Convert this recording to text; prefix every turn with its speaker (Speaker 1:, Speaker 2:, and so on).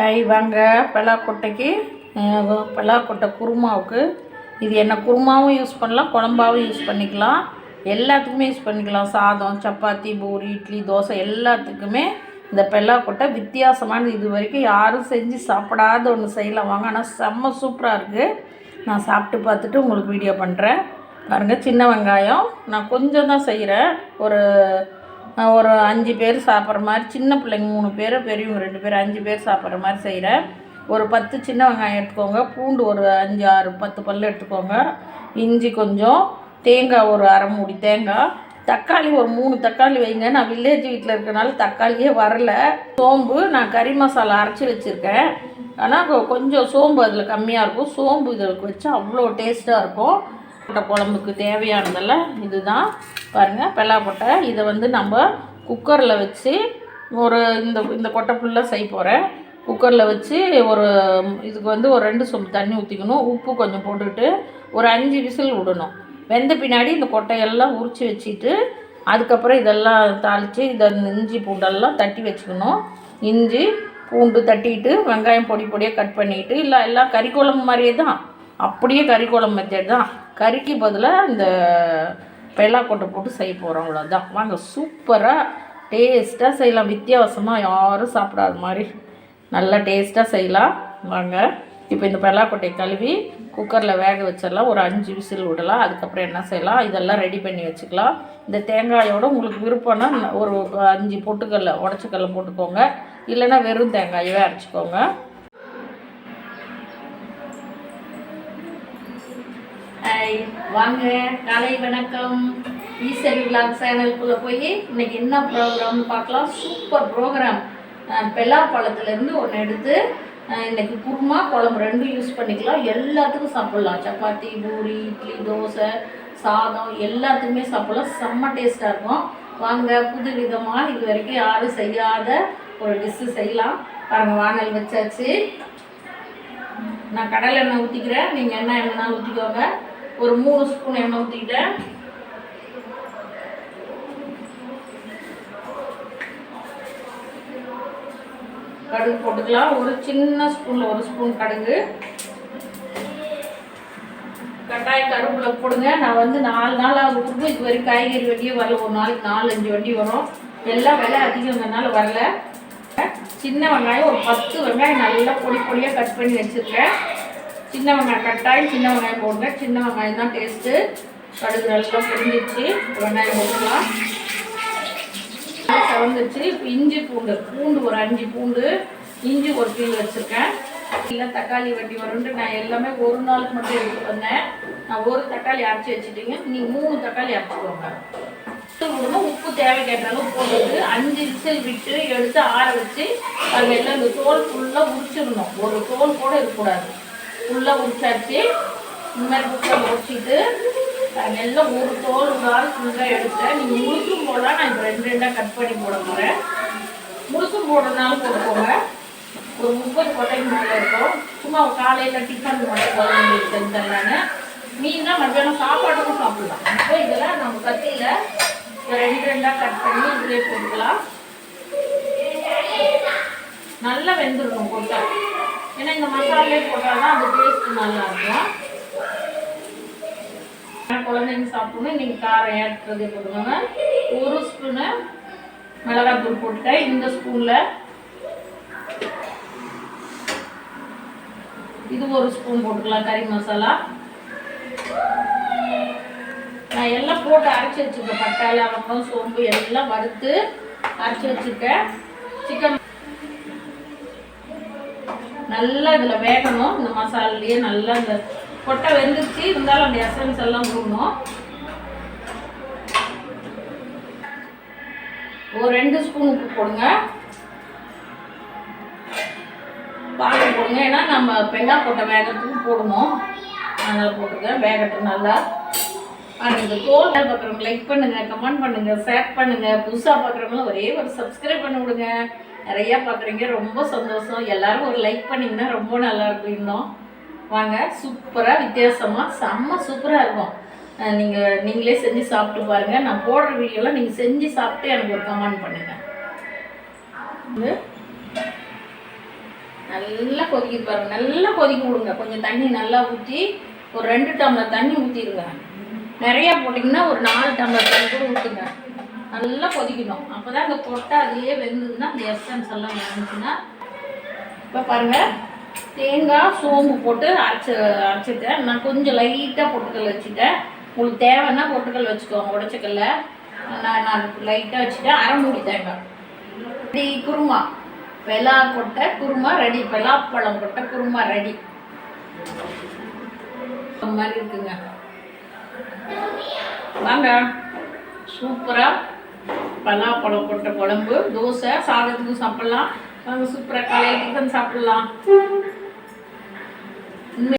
Speaker 1: Hi வாங்க பலாக்கொட்டைக்கு பலாக்கொட்டை குருமாவுக்கு. இது என்ன குருமாவும் யூஸ் பண்ணலாம் குழம்பாவும் யூஸ் பண்ணிக்கலாம். எல்லாத்துக்குமே யூஸ் பண்ணிக்கலாம். சாதம் சப்பாத்தி பூரி இட்லி தோசை எல்லாத்துக்குமே இந்த பெல்லாக்கொட்டை வித்தியாசமானது இது வரைக்கும் யாரும் செஞ்சு சாப்பிடாத ஒன்று செய்யலாம். வாங்க ஆனால் செம்ம சூப்பராக இருக்குது நான் சாப்பிட்டு பார்த்துட்டு உங்களுக்கு வீடியோ பண்ணுறேன் பாருங்கள் சின்ன வெங்காயம். நான் கொஞ்சம் தான் செய்கிறேன் ஒரு ஒரு அஞ்சு பேர் சாப்பிட்ற மாதிரி சின்ன பிள்ளைங்க மூணு பேர் பெரியவங்க ரெண்டு பேர் அஞ்சு பேர் சாப்பிட்ற மாதிரி செய்கிறேன் ஒரு பத்து சின்ன வெங்காயம் எடுத்துக்கோங்க. பூண்டு ஒரு அஞ்சு ஆறு பத்து பல் எடுத்துக்கோங்க. இஞ்சி கொஞ்சம் தேங்காய் ஒரு அரை மூடி தேங்காய். தக்காளி ஒரு மூணு தக்காளி வைங்க. நான் வில்லேஜ் வீட்டில் இருக்கனால தக்காளியே வரல. சோம்பு நான் கறி மசாலா அரைச்சி வச்சுருக்கேன். ஆனால் கொஞ்சம் சோம்பு அதில் கம்மியாக இருக்கும். சோம்பு இதில் வச்சு அவ்வளோ டேஸ்ட்டாக இருக்கும். குழம்புக்கு தேவையானதெல்லாம் இதுதான். பாருங்கள் பெல்லாக்கொட்டை இதை வந்து நம்ம குக்கரில் வச்சு ஒரு இந்த இந்த கொட்டை ஃபுல்லாக செய்ய போகிறேன் குக்கரில் வச்சு ஒரு இதுக்கு வந்து ஒரு ரெண்டு சொம்பு தண்ணி ஊற்றிக்கணும் உப்பு கொஞ்சம் போட்டுக்கிட்டு ஒரு அஞ்சு விசில் விடணும். வெந்த பின்னாடி இந்த கொட்டையெல்லாம் உரித்து வச்சுட்டு அதுக்கப்புறம் இதெல்லாம் தாளித்து இதை இஞ்சி பூண்டெல்லாம் தட்டி வச்சுக்கணும். இஞ்சி பூண்டு தட்டிட்டு வெங்காயம் பொடி பொடியாக கட் பண்ணிட்டு இல்லை எல்லாம் கறி குழம்பு மாதிரியே தான். அப்படியே கறி குழம்பு மெத்தட் தான். கறிக்கு பதிலாக இந்த பெல்லாக்கொட்டை போட்டு செய்ய போகிறோம் அவ்வளோதான் வாங்க சூப்பராக டேஸ்ட்டாக செய்யலாம். வித்தியாசமாக யாரும் சாப்பிடாத மாதிரி நல்லா டேஸ்ட்டாக செய்யலாம். வாங்க இப்போ இந்த பெல்லாக்கொட்டையை கழுவி குக்கரில் வேக வச்சிடலாம். ஒரு அஞ்சு விசில் விடலாம். அதுக்கப்புறம் என்ன செய்யலாம்? இதெல்லாம் ரெடி பண்ணி வச்சுக்கலாம். இந்த தேங்காயோட உங்களுக்கு விருப்பம்னா ஒரு அஞ்சு பொட்டுக்கல்ல உடச்சிக்கல்ல போட்டுக்கோங்க. இல்லைன்னா வெறும் தேங்காயவே அரைச்சிக்கோங்க. காலை வாங்க காலை வணக்கம். ஈஸ்வரி விலாக் சேனலுக்குள்ளே போய் இன்னைக்கு என்ன ப்ரோக்ராம்னு பார்க்கலாம். சூப்பர் ப்ரோக்ராம் பெல்லா பழத்துலேருந்து ஒன்று எடுத்து இன்றைக்கி இன்னைக்கு குருமா குழம்பு ரெண்டும் யூஸ் பண்ணிக்கலாம். எல்லாத்துக்கும் சாப்பிட்லாம். சப்பாத்தி பூரி இட்லி தோசை சாதம் எல்லாத்துக்குமே சாப்பிட்லாம். செம்ம டேஸ்ட்டாக இருக்கும். வாங்க புது விதமாக இது வரைக்கும் யாரும் செய்யாத ஒரு டிஷ்ஷு செய்யலாம். பாருங்கள் வானல் வச்சாச்சு. நான் கடலை எண்ணெய் ஊற்றிக்கிறேன் நீங்கள் என்ன எண்ணெய் ஊற்றிக்கோங்க ஒரு மூணு ஸ்பூன் எண்ணெய் ஊற்றிக்கிட்டேன் கடுகு போட்டுக்கலாம். ஒரு சின்ன ஸ்பூனில் ஒரு ஸ்பூன் கடுகு. கட்டாய கருவேப்பிலை போடுங்க. நான் வந்து நாலு நாள் ஆகுது இது வரைக்கும் காய்கறி வண்டியே வரல. ஒரு நாளைக்கு நாலு அஞ்சு வண்டி வரும். எல்லாம் விலை அதிகங்கிறதுனால வரல. சின்ன வெங்காயம் ஒரு பத்து வெங்காயம் நல்லா பொடி பொடியாக கட் பண்ணி வச்சுருக்கேன். சின்ன வெங்காயம் கட்டாயம் சின்ன வெங்காயம் போடுங்க. சின்ன வெங்காயம் தான் டேஸ்ட்டு கடுகு நல்லா பொரிஞ்சிச்சு வெங்காயம் போட்டுக்கலாம். செவந்துச்சு இப்போ இஞ்சி பூண்டு பூண்டு ஒரு அஞ்சு பூண்டு இஞ்சி ஒரு பீல் வச்சுருக்கேன். இல்லை தக்காளி வட்டி வரும்ட்டு நான் எல்லாமே ஒரு நாளுக்கு மட்டும் எடுத்து வந்தேன். நான் ஒரு தக்காளி அரைச்சி வச்சுட்டீங்க. நீங்கள் மூணு தக்காளி அரைச்சிக்கோங்க. உப்பு விடணும் உப்பு தேவைக்கேற்ற அளவு போட்டுட்டு அஞ்சு விசில் விட்டு எடுத்து ஆற வச்சு அது எல்லாம் இந்த தோல் ஃபுல்லாக உரிச்சிடணும் ஒரு தோல் கூட இருக்கக்கூடாது. ஃபுல்லாக உரிச்சாச்சு இனிமேல் மாதிரி குக்கரில் உரிச்சிட்டு ஒரு தோல் விடாது ஃபுல்லாக எடுத்தேன். நீங்கள் முழுசும் போடலாம். நான் இப்போ ரெண்டு ரெண்டாக கட் பண்ணி போட போகிறேன் முழுசும் போடுறதுனாலும் போட்டுக்கோங்க ஒரு முப்பது கொட்டைக்கு மேலே இருக்கும். சும்மா காலையில் டிஃபன் மட்டும் குழந்தைங்களுக்கு செஞ்சு மீன்னா மத்தியானம் சாப்பாட்டுக்கும் சாப்பிடலாம். இப்போ இதெல்லாம் நம்ம கத்தியில் ரெண்டு ரெண்டாக கட் பண்ணி இதிலே போட்டுக்கலாம். நல்லா வெந்துடணும் போட்டால் ஏன்னா இந்த மசாலே போட்டால் தான் அது டேஸ்ட் நல்லாயிருக்கும் குழந்தைங்க சாப்பிடணும். நீங்கள் காரம் ஏற்றுறதே போட்டுக்கோங்க. ஒரு ஸ்பூனு மிளகாத்தூள் போட்டுட்டேன் இந்த ஸ்பூனில் இது ஒரு ஸ்பூன் போட்டுக்கலாம் கறி மசாலா. நான் எல்லாம் போட்டு அரைச்சி வச்சுருக்கேன். பட்டை லவங்கம் சோம்பு எல்லாம் வறுத்து அரைச்சி வச்சுருக்கேன். சிக்கன் நல்லா இதில் வேகணும். இந்த மசாலாலேயே நல்லா இந்த கொட்டை வெந்துச்சு இருந்தாலும் அந்த எசன்ஸ் எல்லாம் போடணும் ஒரு ரெண்டு ஸ்பூன் உப்பு போடுங்க. பால் போடுங்க. ஏன்னா நம்ம பெங்காய் கொட்டை வேகத்துக்கு போடணும். அதனால் போட்டுருக்கேன் வேகட்டும் நல்லா அந்த இந்த பார்க்குறவங்க லைக் பண்ணுங்கள் கமெண்ட் பண்ணுங்கள் ஷேர் பண்ணுங்கள் புதுசாக பார்க்குறவங்களும் ஒரே ஒரு சப்ஸ்கிரைப் பண்ணி விடுங்க. நிறையா பார்க்குறீங்க ரொம்ப சந்தோஷம். எல்லோரும் ஒரு லைக் பண்ணிங்கன்னா ரொம்ப நல்லாயிருக்கும் இன்னும். வாங்க சூப்பராக வித்தியாசமாக செம்ம சூப்பராக இருக்கும். நீங்கள் நீங்களே செஞ்சு சாப்பிட்டு பாருங்கள் நான் போடுற வீடியோலாம் நீங்கள் செஞ்சு சாப்பிட்டு எனக்கு ஒரு கமெண்ட் பண்ணுங்கள் நல்லா கொதிக்க பாருங்க. நல்லா கொதிக்க விடுங்க. கொஞ்சம் தண்ணி நல்லா ஊற்றி ஒரு ரெண்டு டம்ளர் தண்ணி ஊற்றிடுங்க நிறையா போட்டிங்கன்னா ஒரு நாலு டம்ளர் தண்ணி கூட ஊற்றுங்க நல்லா கொதிக்கணும் அப்போ தான் அந்த கொட்டை அதுலேயே வெந்ததுன்னா அந்த எசன்ஸ் எல்லாம் வந்துச்சுன்னா இப்போ பாருங்கள் தேங்காய் சோம்பு போட்டு அரைச்சி அரைச்சிட்டேன் நான் கொஞ்சம் லைட்டாக பொட்டுக்கல் வச்சுட்டேன் உங்களுக்கு தேவைன்னா பொட்டுக்கல் வச்சுக்கோங்க உடச்சக்கல்ல. நான் நான் லைட்டாக வச்சுட்டேன் அரை மூடி தேங்காய். ரெடி குருமா. பெலா கொட்டை குருமா ரெடி பெலாப்பழம் கொட்டை குருமா ரெடி அந்த மாதிரி இருக்குங்க. வாங்க. சூப்பராக பலாப்பழம் போட்ட குழம்பு தோசை சாதத்துக்கும் சாப்பிட்லாம். சூப்பராக காலையில் டிஃபன் சாப்பிட்லாம்.